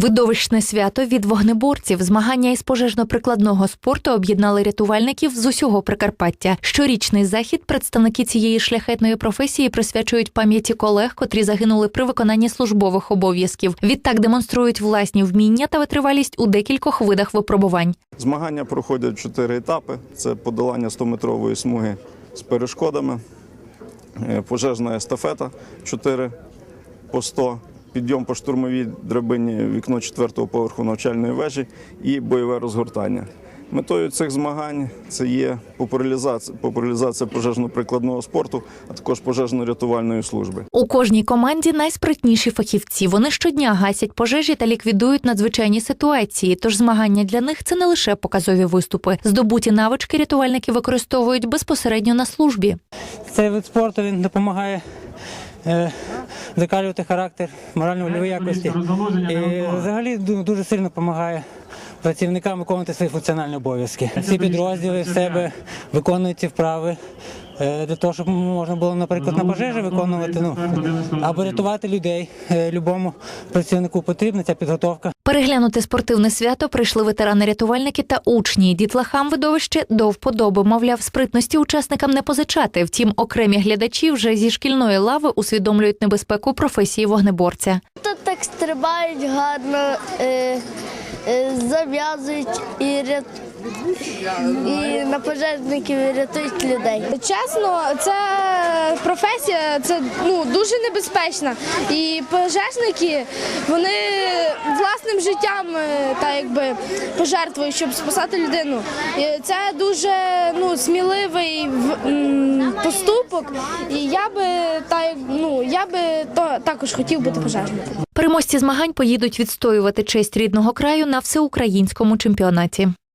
Видовищне свято від вогнеборців. Змагання із пожежно-прикладного спорту об'єднали рятувальників з усього Прикарпаття. Щорічний захід представники цієї шляхетної професії присвячують пам'яті колег, котрі загинули при виконанні службових обов'язків. Відтак демонструють власні вміння та витривалість у декількох видах випробувань. Змагання проходять чотири етапи: це подолання 100-метрової смуги з перешкодами, е, пожежна естафета 4 по 100, підйом по штурмовій драбині вікно четвертого поверху навчальної вежі і бойове розгортання. Метою цих змагань це є популяризація, популяризація пожежно-прикладного спорту, а також пожежно-рятувальної служби. У кожній команді найспритніші фахівці. Вони щодня гасять пожежі та ліквідують надзвичайні ситуації. Тож змагання для них це не лише показові виступи. Здобуті навички рятувальники використовують безпосередньо на службі. Цей вид спорту він допомагає е, закалювати характер, морально-вольові якості. І взагалі дуже сильно допомагає працівникам виконувати свої функціональні обов'язки. Всі підрозділи в себе виконують ці вправи. Е, Для того, щоб можна було, наприклад, на пожежі виконувати, ну або рятувати людей. Е, Любому працівнику потрібна ця підготовка. Переглянути спортивне свято прийшли ветерани-рятувальники та учні. Дітлахам видовище до вподоби. Мовляв, спритності учасникам не позичати. Втім, окремі глядачі вже зі шкільної лави усвідомлюють небезпеку професії вогнеборця. Тут так стрибають гарно, е, зав'язують і, рят... і на пожежників рятують людей. Чесно, це професія це ну дуже небезпечна. І пожежники вони власним життям е, та якби пожертвують, щоб спасати людину. І це дуже ну сміливий поступок. І я би та ну я би то також хотів бути пожежником. Переможці змагань поїдуть відстоювати честь рідного краю на всеукраїнському чемпіонаті.